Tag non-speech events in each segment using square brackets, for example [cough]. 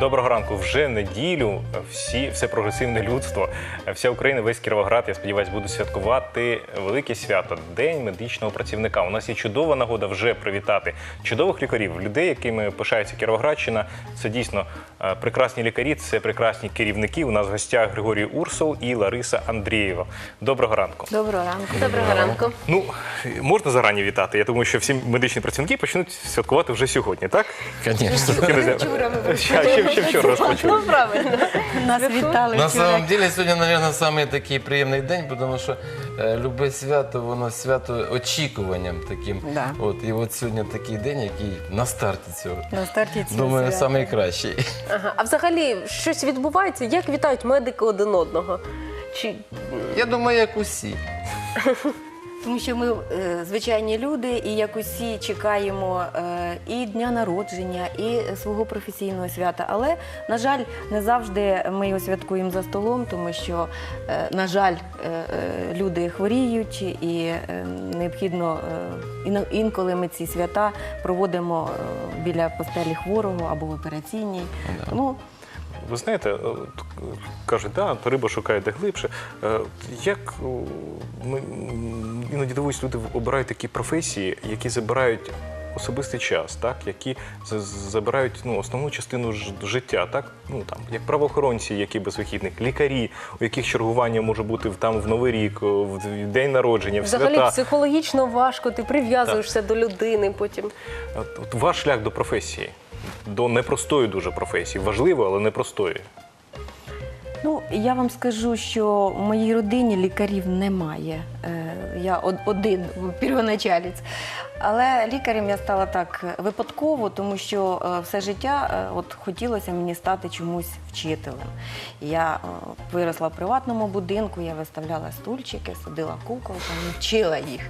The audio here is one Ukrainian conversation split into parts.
Доброго ранку. Вже неділю всі, все прогресивне людство, вся Україна, весь Кіровоград, я сподіваюся, будуть святкувати велике свято День медичного працівника. У нас є чудова нагода вже привітати чудових лікарів, людей, якими пишається Кіровоградщина. Це дійсно е, прекрасні лікарі, це прекрасні керівники. У нас в гостях Григорій Урсул і Лариса Андрієва. Доброго ранку. Доброго ранку. Доброго ранку. Ну можна зарані вітати. Я думаю, що всі медичні працівники почнуть святкувати вже сьогодні, так? Вчора ми Ще, ще, ще вчора розпочали. Ну, правильно. нас вітали На вчора. самом деле сьогодні, наверное, самий такий приємний день, тому що е, любе свято, воно свято очікуванням таким. Да. От, і от сьогодні такий день, який на старті цього. На старті цього Думаю, свята. найкращий. Ага. А взагалі щось відбувається? Як вітають медики один одного? Чи Я думаю, як усі. [laughs] Тому що ми е, звичайні люди, і як усі чекаємо е, і дня народження, і свого професійного свята. Але на жаль, не завжди ми його святкуємо за столом, тому що, е, на жаль, е, е, люди хворіють, і необхідно інколи ми ці свята проводимо біля постелі хворого або в операційній. Тому Ви знаєте, е, от, е, кажуть, да, риба шукає де глибше. Як ми іноді дивуюсь, люди обирають такі професії, які забирають особистий час, так? які забирають ну, основну частину життя, так? Ну, там, як правоохоронці, які без вихідних, лікарі, у яких чергування може бути в- там в Новий рік, в день народження, в взагалі свята. психологічно важко, ти прив'язуєшся до людини потім. От, от ваш шлях до професії, до непростої дуже професії, важливої, але непростої. Ну, я вам скажу, що в моїй родині лікарів немає. Е, Я один первоначалець. Але лікарем я стала так випадково, тому що е, все життя е, от хотілося мені стати чомусь вчителем. Я виросла в приватному будинку, я виставляла стульчики, садила кукол, там, вчила їх.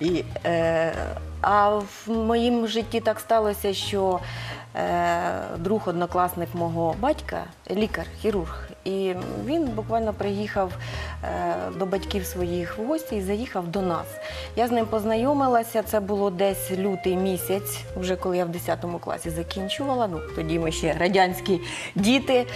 І, е, а в моїм житті так сталося, що е, друг однокласник мого батька, лікар, хірург, і він буквально приїхав е, до батьків своїх в гості і заїхав до нас. Я з ним познайомилася. Це було десь лютий місяць, вже коли я в 10 класі закінчувала. Ну тоді ми ще радянські діти.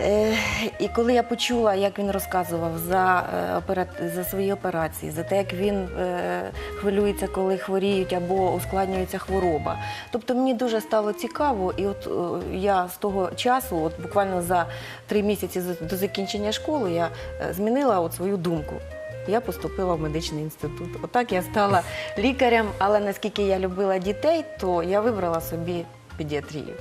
Е, І коли я почула, як він розказував за, е, опера- за свої операції, за те, як він е, хвилюється, коли хворіють або ускладнюється хвороба. Тобто мені дуже стало цікаво, і от е, я з того часу, от буквально за три місяці до закінчення школи, я е, змінила от свою думку. Я поступила в медичний інститут. Отак я стала лікарем, але наскільки я любила дітей, то я вибрала собі педіатрію.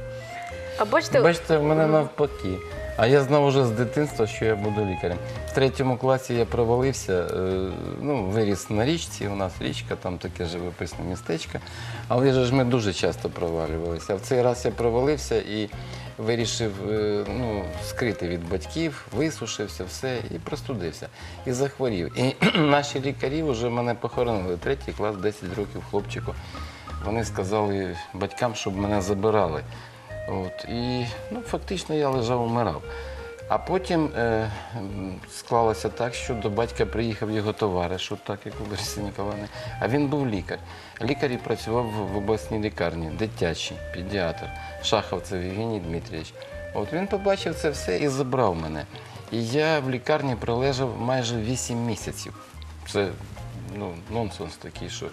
А бачите, Бачите, в мене навпаки. А я знав уже з дитинства, що я буду лікарем. В третьому класі я провалився, е, ну, виріс на річці, у нас річка, там таке живописне містечко. Але ж ми дуже часто провалювалися. А в цей раз я провалився і вирішив е, ну, скрити від батьків, висушився, все і простудився. І захворів. І [clears throat] наші лікарі вже мене похоронили. Третій клас, 10 років хлопчику. Вони сказали батькам, щоб мене забирали. От, і ну, фактично я лежав, умирав. А потім е, склалося так, що до батька приїхав його товариш, от так як у Ларисі Ніколаївни, а він був лікар. Лікар і працював в обласній лікарні, дитячий, педіатр, Шаховцев Євгеній Дмитрійович. От він побачив це все і забрав мене. І я в лікарні пролежав майже 8 місяців. Це ну, нонсенс такий, що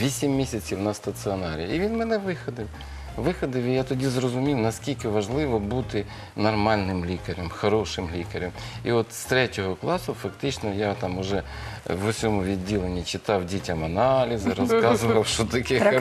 8 місяців на стаціонарі. І він мене виходив. Виходив, і я тоді зрозумів, наскільки важливо бути нормальним лікарем, хорошим лікарем. І от з третього класу фактично я там уже в усьому відділенні читав дітям аналізи, розказував, що таке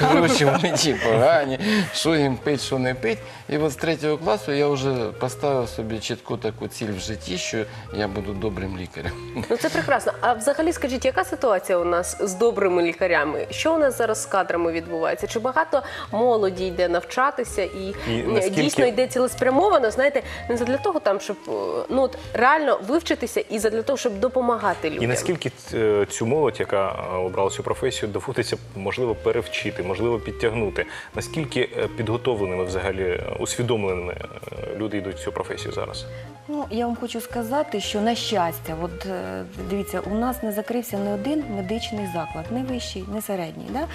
хороші чи погані, що їм пить, що не пить. І от з третього класу я вже поставив собі чітку таку ціль в житті, що я буду добрим лікарем. ну це прекрасно. А взагалі скажіть, яка ситуація у нас з добрими лікарями? Що у нас зараз з кадрами відбувається? Чи багато молоді йде навчатися і, І наскільки- дійсно йде цілеспрямовано? Знаєте, не задля того, там щоб е, ну от реально вивчитися і задля того, щоб допомагати людям. І наскільки е, цю молодь, яка е, обрала цю професію, доводиться можливо перевчити, можливо підтягнути? Наскільки підготовленими взагалі усвідомленими люди йдуть в цю професію зараз? Ну, я вам хочу сказати, що на щастя, от дивіться, у нас не закрився не один медичний заклад, не вищий, не середній. Да?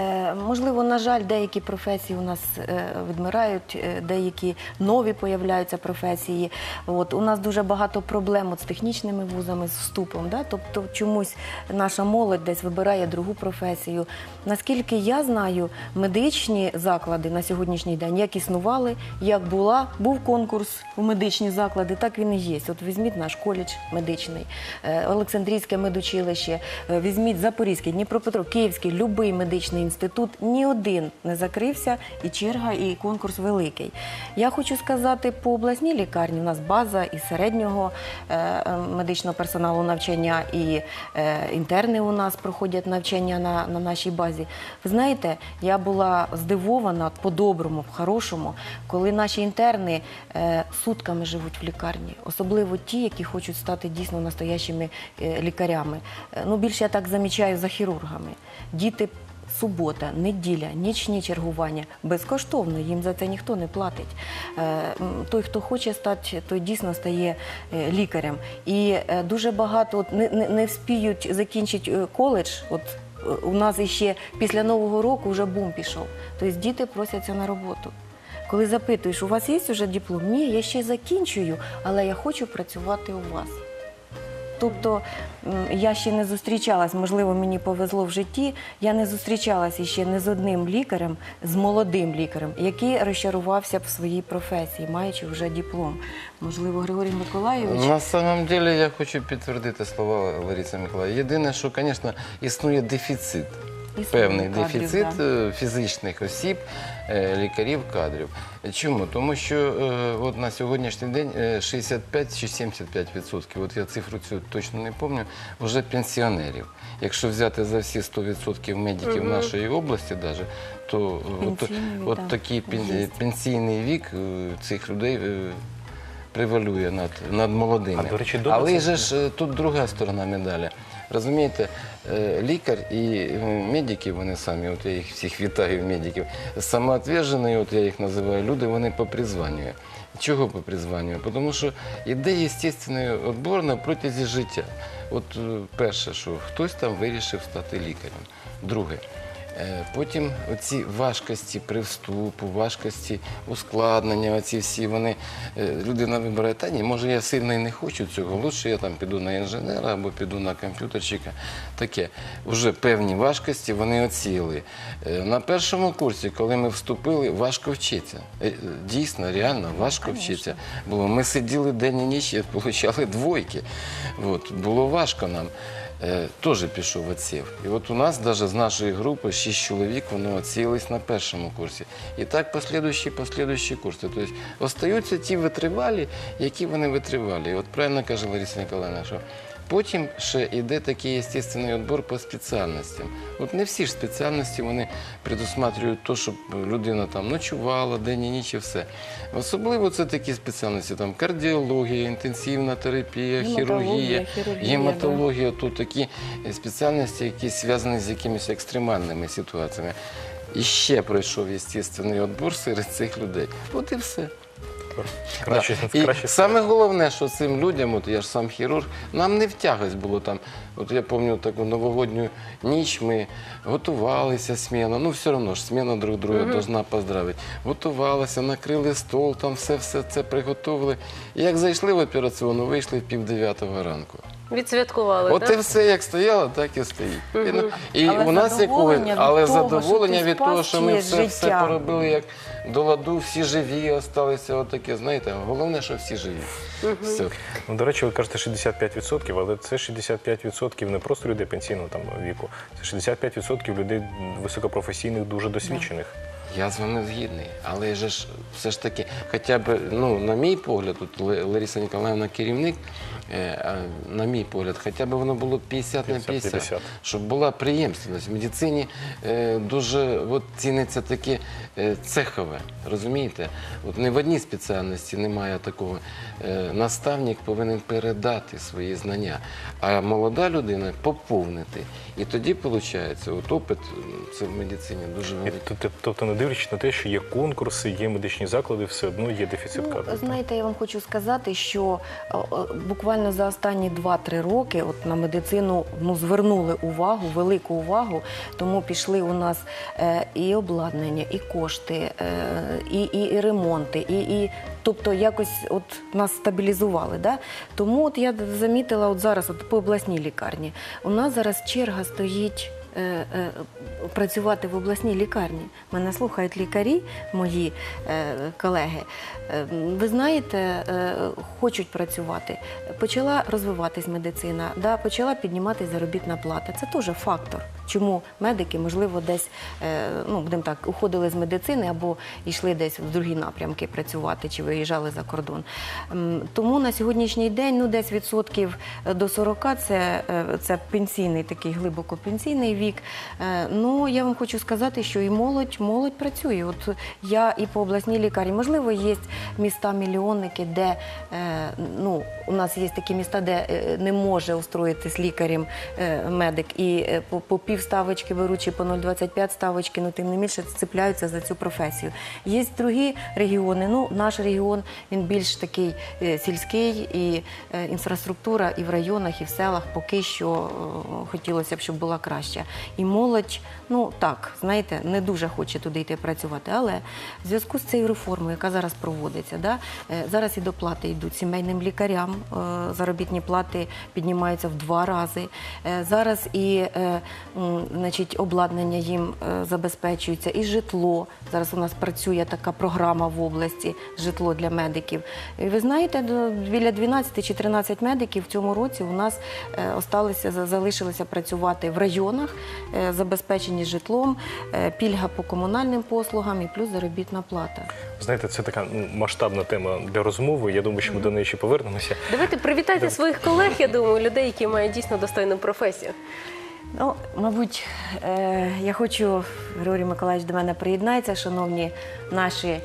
Е, можливо, на жаль, деякі професії. Професії у нас е, відмирають, е, деякі нові появляються професії. От у нас дуже багато проблем от з технічними вузами, з вступом. Да? Тобто чомусь наша молодь десь вибирає другу професію. Наскільки я знаю, медичні заклади на сьогоднішній день як існували, як була, був конкурс у медичні заклади, так він і є. От візьміть наш коледж медичний, е, Олександрійське медучилище, візьміть Запорізький, Дніпропетровський, Київський, любий медичний інститут. Ні один не закрився, і черга, і конкурс великий. Я хочу сказати, по обласній лікарні у нас база і середнього е, медичного персоналу навчання, і е, інтерни у нас проходять навчання на, на нашій базі. Ви знаєте, я була здивована по-доброму, по-хорошому, коли наші інтерни е, сутками живуть в лікарні, особливо ті, які хочуть стати дійсно настоящими лікарями. Ну, більше я так замічаю за хірургами. Діти субота, неділя, нічні чергування безкоштовно, їм за це ніхто не платить. Е, Той, хто хоче стати, той дійсно стає е, лікарем. І е, дуже багато от, не, не, вспіють закінчити коледж. От у нас іще після Нового року вже бум пішов. Тобто діти просяться на роботу. Коли запитуєш, у вас є вже диплом? Ні, я ще закінчую, але я хочу працювати у вас. Тобто я ще не зустрічалась, можливо, мені повезло в житті. Я не зустрічалася ще не з одним лікарем, з молодим лікарем, який розчарувався б в своїй професії, маючи вже диплом. Можливо, Григорій Миколаївич. На самом деле я хочу підтвердити слова Лариси Миколаївни. Єдине, що, звісно, існує дефіцит. Певний кадрів, дефіцит да. е, фізичних осіб, е, лікарів, кадрів. Чому? Тому що е, от на сьогоднішній день е, 65 чи 75 відсотків, от я цифру цю точно не пам'ятаю, вже пенсіонерів. Якщо взяти за всі 100 відсотків медиків нашої області, даже, то от, от такий є. пенсійний вік цих людей превалює над, над молодими. А, до речі, Але це- ж тут друга сторона медалі. Розумієте, е, лікар і е, медики, вони самі, от я їх всіх вітаю, медиків, самоотвержені, от я їх називаю, люди, вони по призванню. Чого по призванню? Тому що йде естественний відбор на протязі життя. От е, перше, що хтось там вирішив стати лікарем. Друге, Потім оці важкості при вступу, важкості ускладнення, оці всі вони е, людина вибирає, та ні, може я сильно і не хочу цього, лучше я там піду на інженера або піду на комп'ютерчика. Таке. Вже певні важкості вони оціли. Е, На першому курсі, коли ми вступили, важко вчитися. Е, Дійсно, реально важко вчитися. Було. Ми сиділи день і ніч і отримали двойки. От. Було важко нам е, теж пішов отсів. І от у нас навіть з нашої групи шість чоловік вони оцілились на першому курсі. І так послідуючі, послідуючі курси. Тобто остаються ті витривалі, які вони витривалі. І от правильно каже Лариса Ніколаївна, що Потім ще йде такий естественний відбор по спеціальностям. От не всі ж спеціальності вони предусматрюють те, щоб людина там ночувала день і ніч і все. Особливо це такі спеціальності, там кардіологія, інтенсивна терапія, хірургія, гематологія, то такі спеціальності, які зв'язані з якимись екстремальними ситуаціями. І ще пройшов естественний відбор серед цих людей. От і все. Краще, Да. І краще саме головне, що цим людям, от я ж сам хірург, нам не втягось було там. От я пам'ятаю таку новогодню ніч ми готувалися сміна. Ну все одно ж сміна друг друга должна поздравити. Готувалися, накрили стол, там все, все це приготували. І як зайшли в операційну, вийшли в пів дев'ятого ранку. Відсвяткували, От так? і все як стояло, так і стоїть. І, ну, І Але у нас якого, задоволення від але того, задоволення ти від того, що ми все, все життя. поробили як до ладу, всі живі осталися. Отаке, знаєте, головне, що всі живі. Все. Ну, до речі, ви кажете 65%, але це 65% не просто людей пенсійного там віку, це 65% людей високопрофесійних, дуже досвідчених. Я з вами згідний, але же ж все ж таки, хоча б, ну, на мій погляд, тут Лариса Ніколаївна керівник, е, на мій погляд, хоча б воно було 50 на 50, 50. щоб була приємственність. В медицині е, дуже от, ціниться таке е, цехове, розумієте? От не в одній спеціальності немає такого. Е, наставник повинен передати свої знання, а молода людина поповнити. І тоді виходить, от опит це в медицині дуже І, великий. т- т- тобто, не дивлячись на те, що є конкурси, є медичні заклади, все одно є дефіцит Ну, кадрів. знаєте, я вам хочу сказати, що е, е, буквально за останні 2-3 роки от на медицину ну, звернули увагу, велику увагу, тому пішли у нас е, і обладнання, і кошти, е, і, і, і ремонти, і, і тобто якось от нас стабілізували. Да? Тому от я замітила от зараз от по обласній лікарні. У нас зараз черга стоїть. Е, е, Працювати в обласній лікарні. Мене слухають лікарі, мої е, колеги. Ви знаєте, хочуть працювати. Почала розвиватись медицина, да, почала підніматися заробітна плата. Це теж фактор, чому медики, можливо, десь е, ну, будемо так, уходили з медицини або йшли десь в другі напрямки працювати чи виїжджали за кордон. Тому на сьогоднішній день ну, десь відсотків до 40 це, е, це пенсійний такий глибоко пенсійний вік. Е, Ну, я вам хочу сказати, що і молодь, молодь працює. От я і по обласній лікарні, можливо, є міста-мільйонники, де е, ну, у нас є такі міста, де е, не може устроїтись лікарем е, медик, і е, по, по пів ставочки беруть чи по 0,25 ставочки, ну тим не менше цепляються за цю професію. Є другі регіони. Ну, наш регіон він більш такий е, сільський, і е, інфраструктура і в районах, і в селах поки що е, хотілося б, щоб була краща. І молодь, ну так, знаєте, не дуже хоче туди йти працювати. Але в зв'язку з цією реформою, яка зараз проводиться, да, зараз і доплати йдуть сімейним лікарям, заробітні плати піднімаються в два рази. Зараз і значить, обладнання їм е, забезпечується, і житло. Зараз у нас працює така програма в області житло для медиків. І ви знаєте, до- біля 12 чи 13 медиків в цьому році у нас е, осталися, за- залишилися працювати в районах, е, забезпечені житлом, пільга по комунальним послугам і плюс заробітна плата. Знаєте, це така масштабна тема для розмови. Я думаю, що ми до неї ще повернемося. Давайте привітайте своїх колег, я думаю, людей, які мають дійсно достойну професію. Ну, мабуть, е, я хочу, Григорій Миколаївич до мене приєднається, шановні наші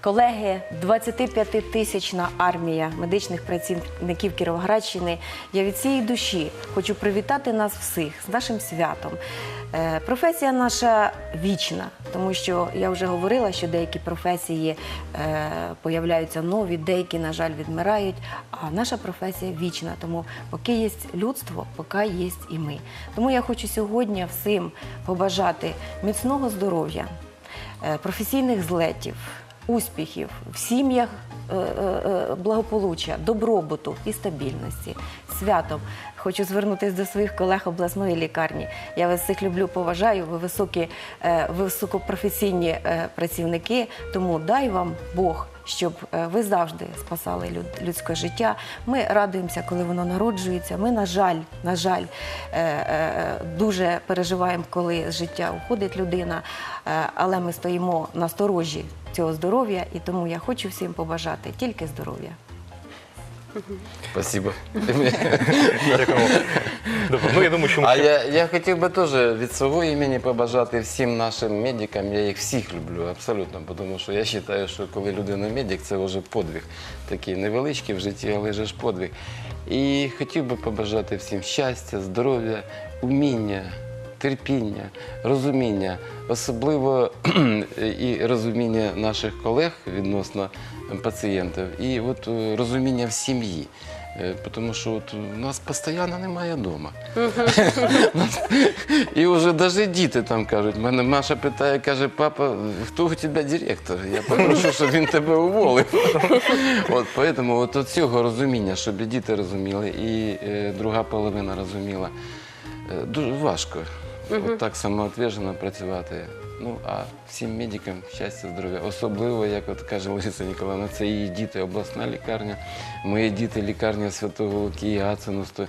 колеги, 25-тисячна армія медичних працівників Кіровоградщини. Я від цієї душі хочу привітати нас всіх з нашим святом. Е, професія наша вічна, тому що я вже говорила, що деякі професії е, появляються нові, деякі, на жаль, відмирають. А наша професія вічна. Тому поки є людство, поки є і ми. Тому я хочу сьогодні всім побажати міцного здоров'я, е, професійних злетів, успіхів в сім'ях. е, е, е, Благополуччя, добробуту і стабільності святом хочу звернутися до своїх колег обласної лікарні. Я вас всіх люблю, поважаю. Ви високі, високопрофесійні працівники. Тому дай вам Бог, щоб е, ви завжди спасали люд- людське життя. Ми радуємося, коли воно народжується. Ми, на жаль, на жаль, е, е, дуже переживаємо, коли з життя уходить людина, але ми стоїмо на сторожі цього здоров'я, і тому я хочу всім побажати тільки здоров'я. Спасибо. Добре, ну я думаю, що ми А ще- я, я хотів би теж від свого імені побажати всім нашим медикам. Я їх всіх люблю абсолютно, тому що я вважаю, що коли людина медик, це вже подвиг. Такий невеличкий в житті, але ж подвиг. І хотів би побажати всім щастя, здоров'я, уміння. Терпіння, розуміння, особливо [clears throat] і розуміння наших колег відносно пацієнтів, і от е, розуміння в сім'ї. Е, Тому що от у нас постійно немає вдома. [laughs] І вже навіть діти там кажуть, мене Маша питає, каже, папа, хто у тебе директор? Я попрошу, щоб він тебе уволив. [laughs] От, поэтому от, цього розуміння, щоб і діти розуміли, і е, друга половина розуміла. Е, Дуже важко от так самоотвержено працювати. Ну, а всім медикам щастя, здоров'я. Особливо, як от каже Лариса Ніколаївна, це її діти, обласна лікарня, мої діти, лікарня Святого Луки, Ацинусту.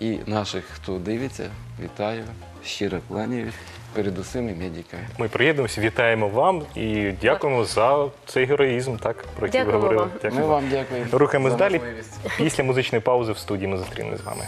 І наших, хто дивиться, вітаю, щиро кланяюсь, перед усіми медиками. Ми приєднуємося, вітаємо вам і дякуємо за цей героїзм, так, про який ви говорили. вам. Дякую. Ми вам дякуємо. Рухаємось далі. Після музичної паузи в студії ми зустрінемось з вами.